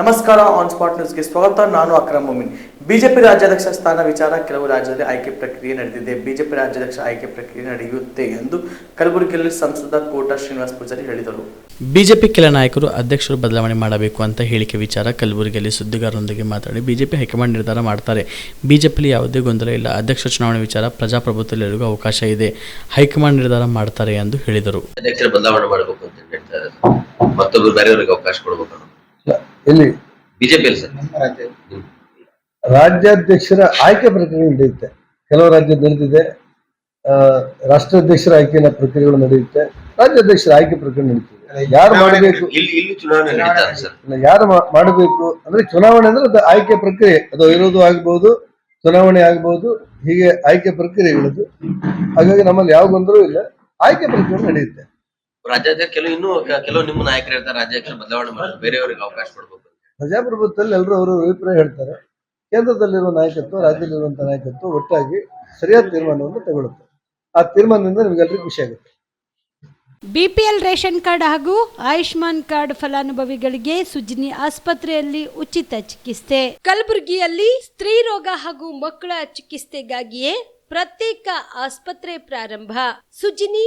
ನಮಸ್ಕಾರ on spot ನ್ಯೂಸ್ಗೆ ಸ್ವಾಗತ. ನಾನು ಅಕ್ರಮ್ ಮೊಮಿನ್. ಬಿಜೆಪಿ ರಾಜ್ಯಾಧ್ಯಕ್ಷ ಸ್ಥಾನ ವಿಚಾರ ಕೆಲವು ರಾಜ್ಯದಲ್ಲಿ ಆಯ್ಕೆ ಪ್ರಕ್ರಿಯೆ ನಡೆದಿದೆ. ಬಿಜೆಪಿ ರಾಜ್ಯಾಧ್ಯಕ್ಷ ಆಯ್ಕೆ ಪ್ರಕ್ರಿಯೆ ನಡೆಯುತ್ತೆ ಎಂದು ಕಲಬುರಗಿಯಲ್ಲಿ ಸಂಸದ ಕೋಟ ಶ್ರೀನಿವಾಸ್ ಪೂಜಾರಿ ಹೇಳಿದರು. ಬಿಜೆಪಿ ಕೆಲ ನಾಯಕರು ಅಧ್ಯಕ್ಷರು ಬದಲಾವಣೆ ಮಾಡಬೇಕು ಅಂತ ಹೇಳಿಕೆ ವಿಚಾರ ಕಲಬುರಗಿಯಲ್ಲಿ ಸುದ್ದಿಗಾರರೊಂದಿಗೆ ಮಾತನಾಡಿ ಬಿಜೆಪಿ ಹೈಕಮಾಂಡ್ ನಿರ್ಧಾರ ಮಾಡ್ತಾರೆ. ಬಿಜೆಪಿಲಿ ಯಾವುದೇ ಗೊಂದಲ ಇಲ್ಲ. ಅಧ್ಯಕ್ಷ ಚುನಾವಣೆ ವಿಚಾರ ಪ್ರಜಾಪ್ರಭುತ್ವದಲ್ಲಿ ಅವಕಾಶ ಇದೆ. ಹೈಕಮಾಂಡ್ ನಿರ್ಧಾರ ಮಾಡ್ತಾರೆ ಎಂದು ಹೇಳಿದರು. ಅಧ್ಯಕ್ಷರ ಬದಲಾವಣೆ ಮಾಡಬೇಕು ಅಂತ ಹೇಳ್ತಾ ಮತ್ತೊಬ್ಬರು ಬೇರೆಯವರಿಗೆ ಅವಕಾಶ ಕೊಡ್ಬೇಕು ಎಲ್ಲಿ? BJP sir. ರಾಜ್ಯಾಧ್ಯಕ್ಷರ ಆಯ್ಕೆ ಪ್ರಕ್ರಿಯೆ ನಡೆಯುತ್ತೆ. ಕೆಲವು ರಾಜ್ಯ ನಡೆದಿದೆ. ಆ, ರಾಷ್ಟ್ರಾಧ್ಯಕ್ಷರ ಆಯ್ಕೆಯ ಪ್ರಕ್ರಿಯೆಗಳು ನಡೆಯುತ್ತೆ. ರಾಜ್ಯಾಧ್ಯಕ್ಷರ ಆಯ್ಕೆ ಪ್ರಕ್ರಿಯೆ ನಡೆಯುತ್ತೆ ಯಾರು ಮಾಡಬೇಕು? ಇಲ್ಲಿ ಇಲ್ಲಿ ಚುನಾವಣೆ ನಡೀತಾರೆ ಸರ್. ಯಾರು ಮಾಡಬೇಕು? ಅಂದ್ರೆ ಚುನಾವಣೆ ಅಂದ್ರೆ ಅದು ಆಯ್ಕೆ ಪ್ರಕ್ರಿಯೆ. ಅದು ಇರೋದು ಆಗ್ಬಹುದು ಚುನಾವಣೆ ಆಗ್ಬಹುದು ಹೀಗೆ ಆಯ್ಕೆ ಪ್ರಕ್ರಿಯೆಗಳದ್ದು. ಹಾಗಾಗಿ ನಮ್ಮಲ್ಲಿ ಯಾವ ಬಂದರೂ ಇಲ್ಲ. ಆಯ್ಕೆ ಪ್ರಕ್ರಿಯೆ ನಡೆಯುತ್ತೆ ರಾಜ್ಯಾಧ್ಯಕ್ಷ ಕೆಲವು ಇನ್ನು ಕೆಲವು ನಿಮ್ಮ ನಾಯಕರು ಹೇಳ್ತಾರೆ ರಾಜ್ಯಾಧ್ಯಕ್ಷ ಬದಲಾವಣೆ ಮಾಡಿ ಬೇರೆಯವರಿಗೆ ಅವಕಾಶ ಕೊಡ್ಬೇಕು. ಪ್ರಜಾಪ್ರಭುತ್ವದಲ್ಲಿ ಎಲ್ಲರೂ ಅವರು ಅಭಿಪ್ರಾಯ ಹೇಳ್ತಾರೆ. ಕೇಂದ್ರದಲ್ಲಿರುವ ನಾಯಕತ್ವ ರಾಜ್ಯದಲ್ಲಿರುವಂತಹ ನಾಯಕತ್ವ ಒಟ್ಟಾಗಿ ಸರಿಯಾದ ತೀರ್ಮಾನವನ್ನು ತಗೊಳ್ಳುತ್ತೆ. ಆ ತೀರ್ಮಾನದಿಂದ ನಿಮ್ಗೆಲ್ರಿಗೂ ಖುಷಿ ಆಗುತ್ತೆ. ಬಿಪಿಎಲ್ ರೇಷನ್ ಕಾರ್ಡ್ ಹಾಗೂ ಆಯುಷ್ಮಾನ್ ಕಾರ್ಡ್ ಫಲಾನುಭವಿಗಳಿಗೆ ಸುಜಿನಿ ಆಸ್ಪತ್ರೆಯಲ್ಲಿ ಉಚಿತ ಚಿಕಿತ್ಸೆ. ಕಲಬುರಗಿಯಲ್ಲಿ ಸ್ತ್ರೀ ರೋಗ ಹಾಗೂ ಮಕ್ಕಳ ಚಿಕಿತ್ಸೆಗಾಗಿಯೇ ಪ್ರತ್ಯೇಕ ಆಸ್ಪತ್ರೆ ಪ್ರಾರಂಭ. ಸುಜಿನಿ